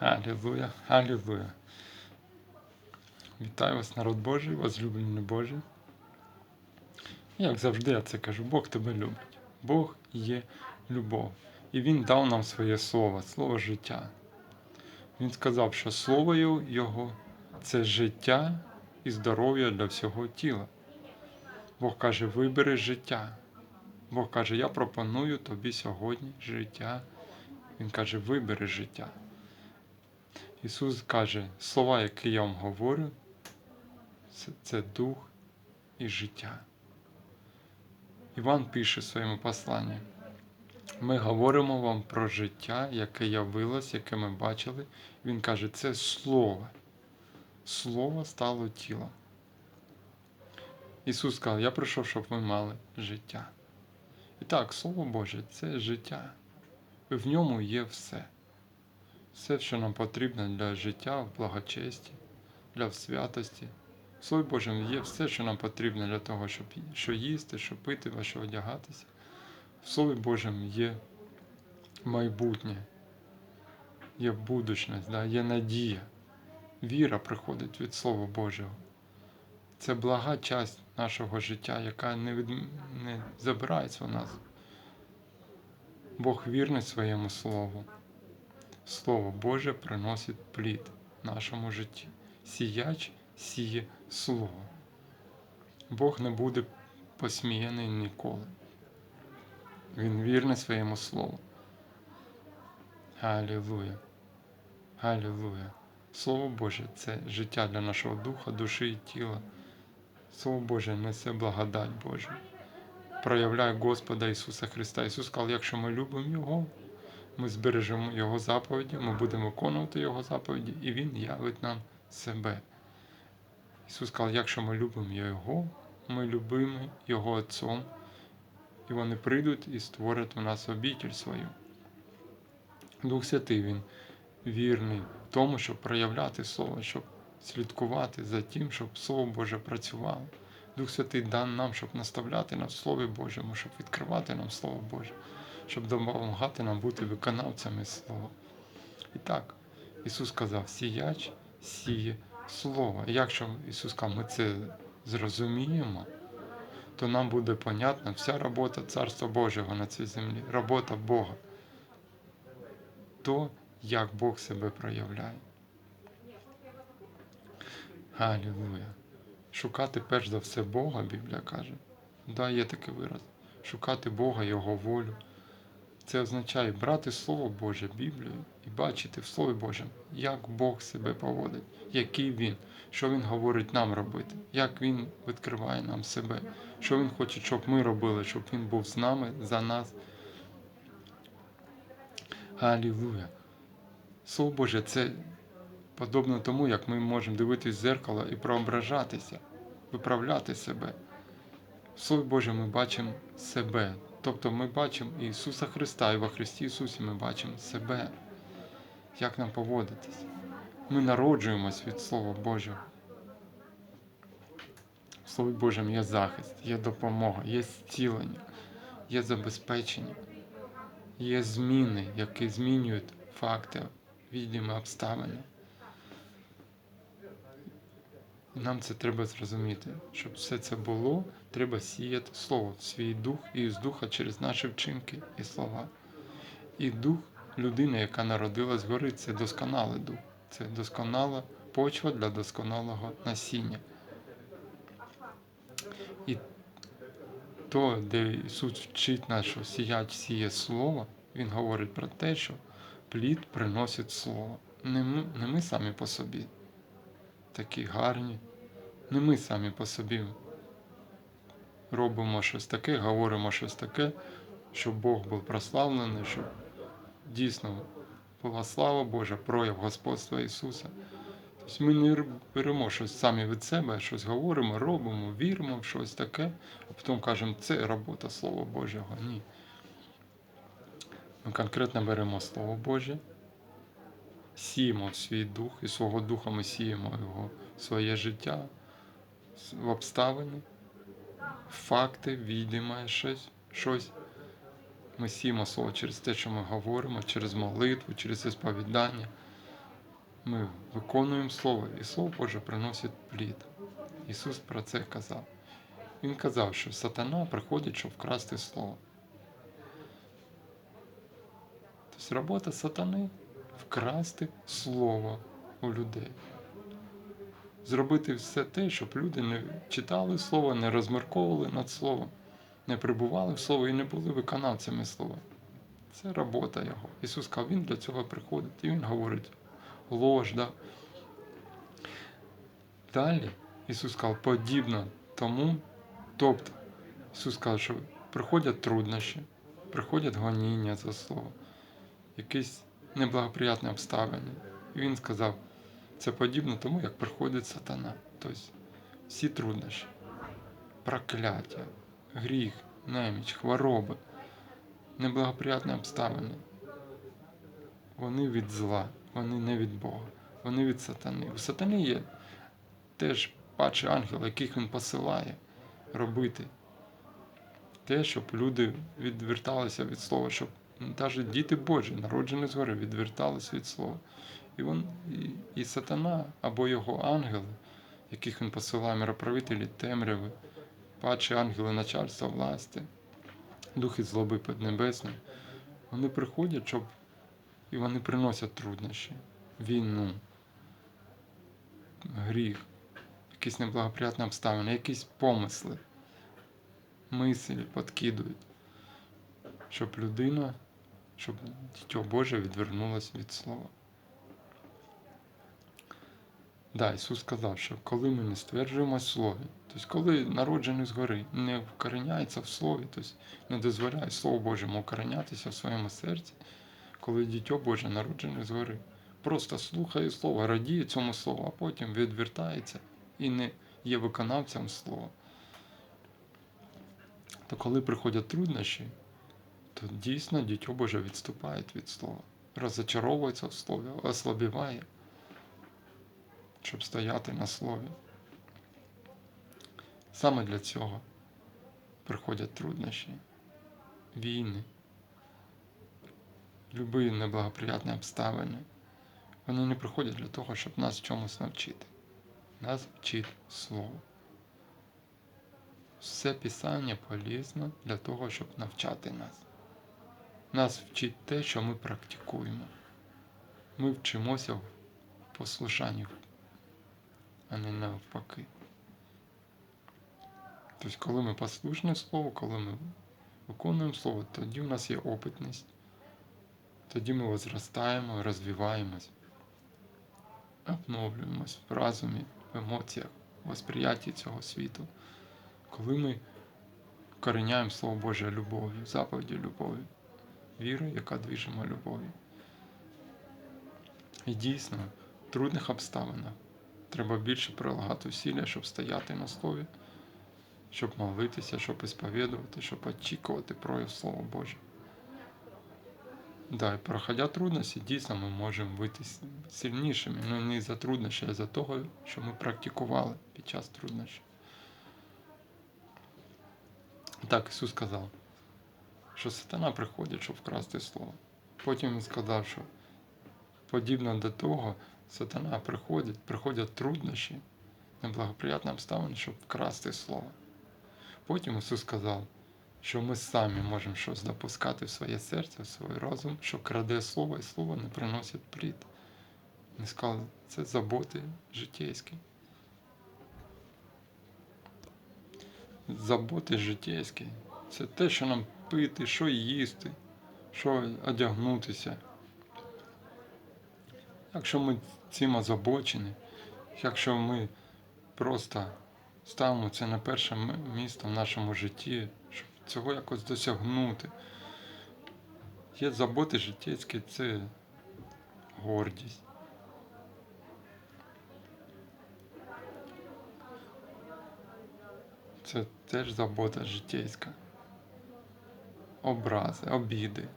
Аллилуйя, аллилуйя. Вітаю вас, народ Божий, возлюблені Божий. Як завжди я це кажу, Бог тебе любить. Бог є любов. І Він дав нам своє слово, слово життя. Він сказав, що слово Його це життя і здоров'я для всього тіла. Бог каже, вибери життя. Бог каже, я пропоную тобі сьогодні життя. Він каже, вибери життя. Ісус каже, слова, які я вам говорю, це, це дух і життя. Іван пише своєму посланні. Ми говоримо вам про життя, яке явилось, яке ми бачили. Він каже, це слово. Слово стало тілом. Ісус сказав, я прийшов, щоб ви мали життя. І так, Слово Боже, це життя. В ньому є все. Все, що нам потрібно для життя в благочесті, для святості. В Слові Божому є все, що нам потрібно для того, щоб що їсти, що пити, во що одягатися. В Слові Божому є майбутнє, є будучність, да, є надія. Віра приходить від Слова Божого. Це блага часть нашого життя, яка не, від... не забирається у нас. Бог вірний своєму Слову. Слово Боже приносить плід в нашому житті. Сіяч сіє Слово. Бог не буде посміяний ніколи. Він вірний своєму Слову. Аллилуйя. Аллилуйя. Слово Боже це життя для нашого духа, душі і тіла. Слово Боже несе благодать Божу. Проявляє Господа Ісуса Христа. Ісус сказав, якщо ми любимо Його, ми збережемо Його заповіді, ми будемо виконувати Його заповіді, і Він явить нам себе. Ісус сказав, якщо ми любимо Його, ми любимо Його Отцом, і вони прийдуть і створять у нас обітель свою. Дух Святий Він вірний в тому, щоб проявляти Слово, щоб слідкувати за тим, щоб Слово Боже працювало. Дух Святий дан нам, щоб наставляти нас в Слові Божому, щоб відкривати нам Слово Боже, щоб допомагати нам бути виконавцями Слова. І так, Ісус сказав, сіяч сіє Слово. І якщо Ісус сказав, ми це зрозуміємо, то нам буде понятна вся робота Царства Божого на цій землі, робота Бога. То, як Бог себе проявляє. Аллилуйя. Шукати перш за все Бога, Біблія каже. Да, є такий вираз. Шукати Бога, Його волю. Це означає брати Слово Боже, Біблію і бачити в Слові Божому, як Бог себе поводить, який Він, що Він говорить нам робити, як Він відкриває нам себе, що Він хоче, щоб ми робили, щоб Він був з нами, за нас. Аллилуйя. Слово Боже, це подобно тому, як ми можемо дивитись в зеркало і проображатися, виправляти себе. В Слові Боже ми бачимо себе. Тобто ми бачимо Ісуса Христа, і во Христі Ісусі ми бачимо себе, як нам поводитись. Ми народжуємось від Слова Божого. В Слові Божому є захист, є допомога, є зцілення, є забезпечення, є зміни, які змінюють факти, відомі обставини. І нам це треба зрозуміти. Щоб все це було, треба сіяти слово свій дух і з духа через наші вчинки і слова. І дух людини, яка народилась згори, це досконалий дух, це досконала почва для досконалого насіння. І то, де Ісус вчить нас, що сіяч сіє слово, Він говорить про те, що плід приносить слово. Не ми, не ми самі по собі такі гарні. Не ми самі по собі робимо щось таке, говоримо щось таке, щоб Бог був прославлений, щоб дійсно була слава Божа, прояв Господства Ісуса. Тобто ми не беремо щось самі від себе, щось говоримо, робимо, віримо в щось таке, а потім кажемо, це робота Слова Божого. Ні. Ми конкретно беремо Слово Боже сіємо свій дух, і свого духа ми сіємо його своє життя, в обставини, факти, відоме щось, щось. Ми сіємо слово через те, що ми говоримо, через молитву, через сповідання. Ми виконуємо Слово, і Слово Боже приносить плід. Ісус про це казав. Він казав, що сатана приходить, щоб вкрасти Слово. Тобто робота сатани вкрасти Слово у людей. Зробити все те, щоб люди не читали Слово, не розмірковували над Словом, не прибували в Слово і не були виконавцями Слова. Це робота Його. Ісус сказав, Він для цього приходить. І Він говорить ложь, да? Далі Ісус сказав, подібно тому, тобто Ісус сказав, що приходять труднощі, приходять гоніння за Слово, якісь неблагоприятні обставини. І Він сказав, це подібно тому, як приходить сатана. Тобто всі труднощі, прокляття, гріх, неміч, хвороби, неблагоприятні обставини. Вони від зла, вони не від Бога, вони від сатани. У сатани є теж падші ангели, яких він посилає робити. Те, щоб люди відверталися від слова, щоб навіть діти Божі, народжені згори, відверталися від слова. І, він, і, і сатана або його ангели, яких він посилає мироправителі, темряви, падші ангели начальства власти, духи злоби піднебесні, вони приходять, щоб і вони приносять труднощі, війну, гріх, якісь неблагоприятні обставини, якісь помисли, мислі подкидують, щоб людина, щоб дитя Боже відвернулось від слова. Да, Ісус сказав, що коли ми не стверджуємось в Слові, тобто коли народжений згори не вкореняється в Слові, тобто не дозволяє Слову Божому укоренятися в своєму серці, коли дитя Боже народжене згори, просто слухає Слово, радіє цьому Слову, а потім відвертається і не є виконавцем Слова. То коли приходять труднощі, то дійсно дитя Боже відступає від Слова, розочаровується в Слові, ослабіває, щоб стояти на Слові. Саме для цього приходять труднощі, війни любі неблагоприятні обставини, вони не приходять для того, щоб нас чомусь навчити. Нас вчить Слово. Все Писання полезно для того, щоб навчати нас. Нас вчить те, що ми практикуємо. Ми вчимося в послушанні, а не навпаки. Тобто, коли ми послушні Слову, коли ми виконуємо Слово, тоді у нас є опитність. Тоді ми возростаємо, розвиваємось, обновлюємось в разумі, в емоціях, в воспрiyятті цього світу. Коли ми кореняємо Слово Боже любов'ю, заповіді любові, вірою, яка движима любов'ю. І дійсно, в трудних обставинах треба більше прилагати усилля, щоб стояти на слові, щоб молитися, щоб ісповідувати, щоб очікувати прояв Слова Боже. Да, і проходя трудності, дійсно ми можемо бути сильнішими. Ну не за труднощі, а за того, що ми практикували під час труднощів. Так, Ісус сказав, що сатана приходить, щоб вкрасти слово. Потім Він сказав, що подібно до того, сатана приходить, приходять труднощі, неблагоприятні обставини, щоб вкрасти слово. Потім Ісус сказав, що ми самі можемо щось допускати в своє серце, в свій розум, що краде слово і слово не приносить плід. Він сказав, це заботи життєйські. Заботи життєйські. Це те, що нам пити, що їсти, що одягнутися. Якщо ми цим озабочені, якщо ми просто ставимо це на перше місце в нашому житті, щоб цього якось досягнути. Є заботи життєвські, це гордість. Це теж забота життєвська. Образи, обіди,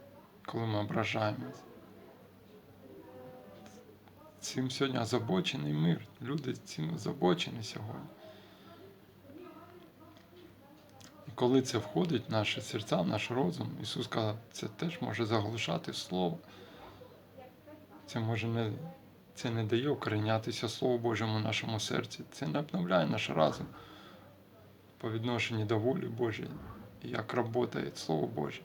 коли ми ображаємось. Цим сьогодні озабочений мир. Люди цим озабочені сьогодні. І коли це входить в наші серця, в наш розум, Ісус сказав, це теж може заглушати Слово. Це може не, Це не дає укорінятися Слову Божому в нашому серці. Це не обновляє наш разум по відношенню до волі Божої, як працює Слово Боже.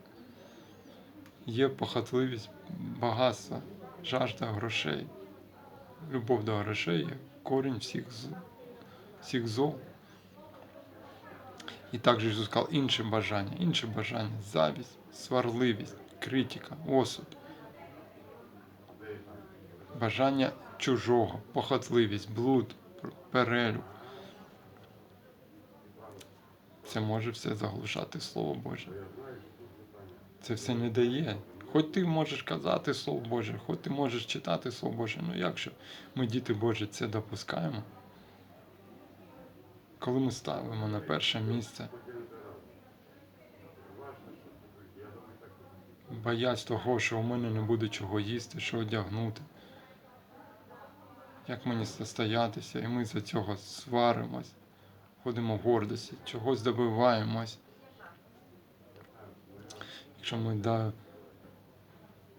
Є похотливість, багатство, жажда грошей. Любов до грошей є корінь всіх, всіх зол. І також Ісус сказав інші бажання, інші бажання, завість, сварливість, критика, осуд, бажання чужого, похотливість, блуд, перелюб. Це може все заглушати Слово Боже. Це все не дає. Хоч ти можеш казати Слово Боже, хоч ти можеш читати Слово Боже, ну якщо ми, діти Божі, це допускаємо, коли ми ставимо на перше місце, боясь того, що у мене не буде чого їсти, що одягнути, як мені стоятися, і ми за цього сваримось, ходимо в гордості, чогось добиваємось. Якщо ми да,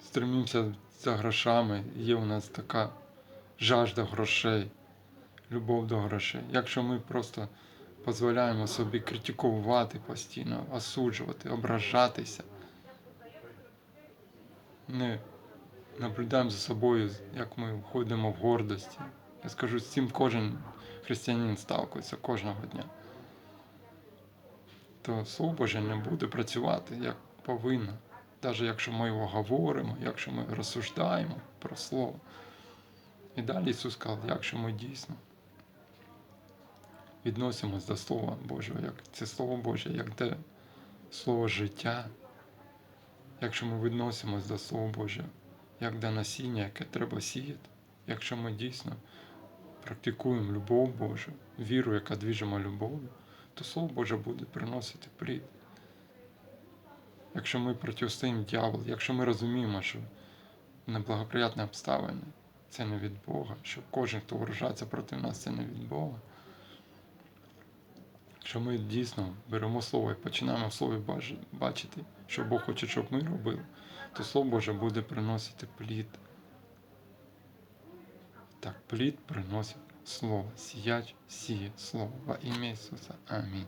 стремимося за грошами, є у нас така жажда грошей, любов до грошей. Якщо ми просто дозволяємо собі критикувати постійно, осуджувати, ображатися, не наблюдаємо за собою, як ми входимо в гордості. Я скажу, з цим кожен християнин сталкується кожного дня. То Слово Боже не буде працювати як повинно. Навіть якщо ми його говоримо, якщо ми розсуждаємо про Слово. І далі Ісус сказав, якщо ми дійсно відносимось до Слова Божого, як це Слово Боже, як те Слово життя, якщо ми відносимось до Слова Божого, як до насіння, яке треба сіяти, якщо ми дійсно практикуємо любов Божу, віру, яка двіжима любов'ю, то Слово Боже буде приносити плід. Якщо ми протистоїмо дьяволу, якщо ми розуміємо, що неблагоприятні обставини це не від Бога, що кожен, хто вражається проти нас, це не від Бога. Якщо ми дійсно беремо слово і починаємо в слові бачити, що Бог хоче, щоб ми робили, то Слово Боже буде приносити плід. Так, плід приносить слово. Сіяч сіє слово. Во ім'я Ісуса. Амінь.